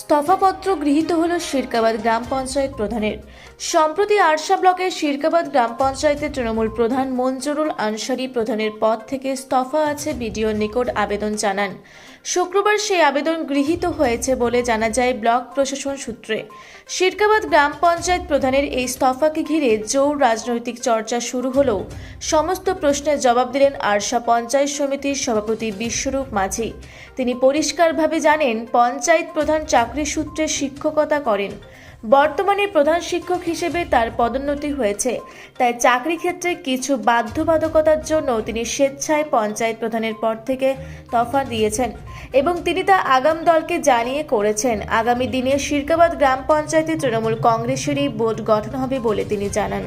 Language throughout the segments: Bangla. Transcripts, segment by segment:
স্তফাপত্র গৃহীত হল শিরকাবাদ গ্রাম পঞ্চায়েত প্রধানের। সম্প্রতি আরশা ব্লকের শিরকাবাদ গ্রাম পঞ্চায়েতের তৃণমূল প্রধান মঞ্জুরুল আনসারি প্রধানের পদ থেকে স্তফা আছে বিডিওর নিকট আবেদন জানান। শুক্রবার সেই আবেদন গৃহীত হয়েছে বলে জানা যায় ব্লক প্রশাসন সূত্রে। শিরকাবাদ গ্রাম পঞ্চায়েত প্রধানের এই স্তফাকে ঘিরে জোর রাজনৈতিক চর্চা শুরু হলেও সমস্ত প্রশ্নের জবাব দিলেন আরশা পঞ্চায়েত সমিতির সভাপতি বিশ্বরূপ মাঝি। তিনি পরিষ্কারভাবে জানেন, পঞ্চায়েত প্রধান চাকরি সূত্রে শিক্ষকতা করেন। বর্তমানে প্রধান শিক্ষক হিসেবে তার পদোন্নতি হয়েছে। তাই চাকরি ক্ষেত্রে কিছু বাধ্যবাধকতার জন্য তিনি স্বেচ্ছায় পঞ্চায়েত প্রধানের পদ থেকে তফা দিয়েছেন এবং তিনি তা আগাম দলকে জানিয়ে করেছেন। আগামী দিনে শিরকাবাদ গ্রাম পঞ্চায়েতে তৃণমূল কংগ্রেসেরই বোর্ড গঠন হবে বলে তিনি জানান।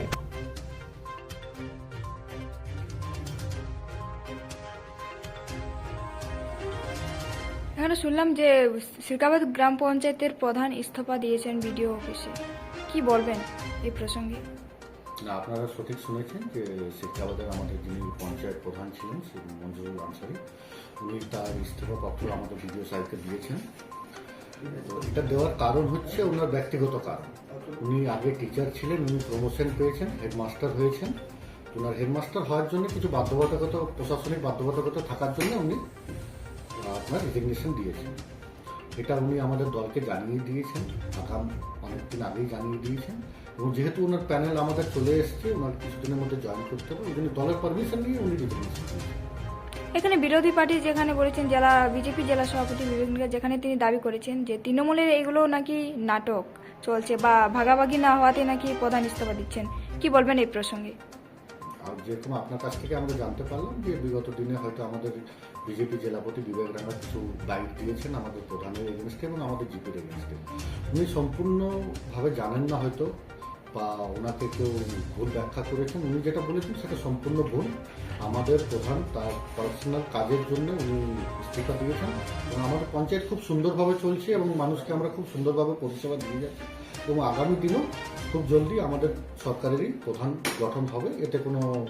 এখানে শুনলাম যে শিরকাবাদ গ্রাম পঞ্চায়েতের প্রধান ইস্তফা দিয়েছেন বিডিও অফিসে। কি বলবেন এই প্রসঙ্গে? না, আপনারা সঠিক শুনেছেন যে শিক্ষাবাদের আমাদের যিনি পঞ্চায়েত প্রধান ছিলেন শ্রী মঞ্জুরুল আনসারি, উনি তার ইস্তফা পত্র আমাদের বিডিও সাহেবকে দিয়েছেন। তো এটা দেওয়ার কারণ হচ্ছে ওনার ব্যক্তিগত কারণ। উনি আগে টিচার ছিলেন, উনি প্রমোশন পেয়েছেন হেডমাস্টার হয়েছেন। ওনার হেডমাস্টার হওয়ার জন্য কিছু বাধ্যবাধকতা, প্রশাসনিক বাধ্যবাধকতা থাকার জন্য উনি আপনার রেজিগনেশন দিয়েছেন। এটা উনি আমাদের দলকে জানিয়ে দিয়েছেন, আগাম অনেকদিন আগেই জানিয়ে দিয়েছেন। এবং যেহেতু ওনার প্যানেল আমাদের চলে এসছে, ওনার কিছুদিনের মধ্যে জয়েন করতে হবে, ওই জন্য দলের পারমিশন নিয়ে উনি রেজিগনেশন এখানে বিরোধী পার্টি যেখানে বলেছেন জেলা, বিজেপি জেলা সভাপতি বিবেক যেখানে তিনি দাবি করেছেন যে তৃণমূলের এগুলো নাকি নাটক চলছে বা ভাগাভাগি না হওয়াতে নাকি প্রধান ইস্তফা দিচ্ছেন। কি বলবেন এই প্রসঙ্গে? আর যেরকম আপনার কাছ থেকে আমরা জানতে পারলাম যে বিগত দিনে হয়তো আমাদের বিজেপি জেলাপতি বিবেক রাঙা কিছু বাইক দিয়েছেন আমাদের প্রধানের এগেনস্টে এবং আমাদের জিপির এগেনস্টে। উনি সম্পূর্ণভাবে জানেন না হয়তো বা ওনাকে কেউ ভুল ব্যাখ্যা করেছেন। উনি যেটা বলেছেন সেটা সম্পূর্ণ ভুল। আমাদের প্রধান তার পার্সোনাল কাজের জন্য উনি ইস্তিফা দিয়েছেন এবং আমাদের পঞ্চায়েত খুব সুন্দরভাবে চলছে এবং মানুষকে আমরা খুব সুন্দরভাবে পরিষেবা দিয়ে যাচ্ছি। এবং আগামী দিনেও খুব জলদি আমাদের সরকারেরই প্রধান গঠন হবে। এতে কোনো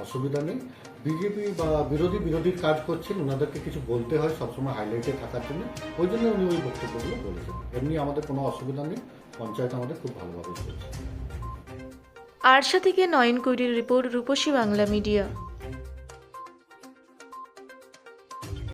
অসুবিধা নেই। বিজেপি বা বিরোধী বিরোধীর কাজ করছেন, ওনাদেরকে কিছু বলতে হয় সবসময় হাইলাইটে থাকার জন্য। ওই জন্য উনি ওই বক্তব্যগুলো বলেছেন। এমনি আমাদের কোনো অসুবিধা নেই। পঞ্চায়েত আমাদের খুব ভালোভাবে চলছে। আরশা থেকে নয়ন কৈরির রিপোর্ট রূপসী বাংলা মিডিয়া।